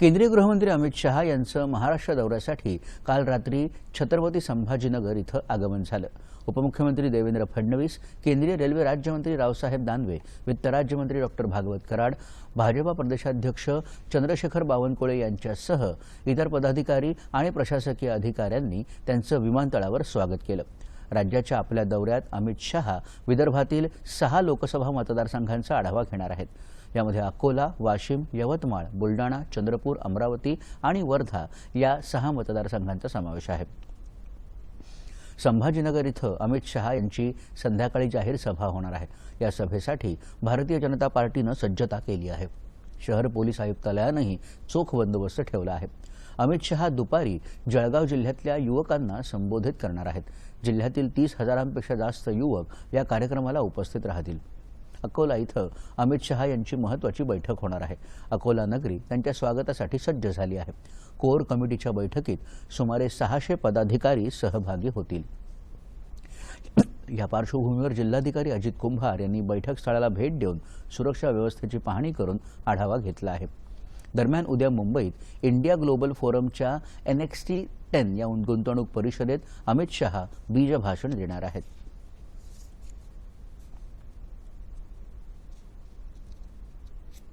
केंद्रीय गृहमंत्री अमित शहा यांचं महाराष्ट्र दौऱ्यासाठी काल रात्री छत्रपती संभाजीनगर इथं आगमन झालं. उपमुख्यमंत्री देवेंद्र फडणवीस केंद्रीय रेल्वे राज्यमंत्री रावसाहेब दानवे वित्त राज्यमंत्री डॉक्टर भागवत कराड भाजपा प्रदेशाध्यक्ष चंद्रशेखर बावनकुळे यांच्यासह इतर पदाधिकारी आणि प्रशासकीय अधिकाऱ्यांनी त्यांचं विमानतळावर स्वागत केलं. राज्याच्या आपल्या दौऱ्यात अमित शहा विदर्भातील सहा लोकसभा मतदारसंघांचा आढावा घेणार आहेत. यामध्ये अकोला वाशिम यवतमाळ बुलडाणा चंद्रपूर अमरावती आणि वर्धा या सहा मतदारसंघांचा समावेश आहे. संभाजीनगर इथं अमित शहा यांची संध्याकाळी जाहीर सभा होणार आहे. या सभेसाठी भारतीय जनता पार्टीनं सज्जता केली आहे. शहर पोलीस आयुक्तालयानंही चोख बंदोबस्त ठेवला आहे. अमित शहा दुपारी जळगाव जिल्ह्यातल्या युवकांना संबोधित करणार आहेत. जिल्ह्यातील तीस हजारांपेक्षा जास्त युवक या कार्यक्रमाला उपस्थित राहतील. अकोला इथं अमित शहा यांची महत्वाची बैठक होणार आहे. अकोला नगरी त्यांच्या स्वागतासाठी सज्ज झाली आहे. कोर कमिटीच्या बैठकीत सुमारे सहाशे पदाधिकारी सहभागी होतील. या पार्श्वभूमीवर जिल्हाधिकारी अजित कुंभार यांनी बैठक स्थळाला भेट देऊन सुरक्षा व्यवस्थेची पाहणी करून आढावा घेतला आहे. दरम्यान उद्या मुंबईत इंडिया ग्लोबल फोरमच्या एनएक्सटी टेन या गुंतवणूक परिषदेत अमित शहा बीजभाषण देणार आहेत.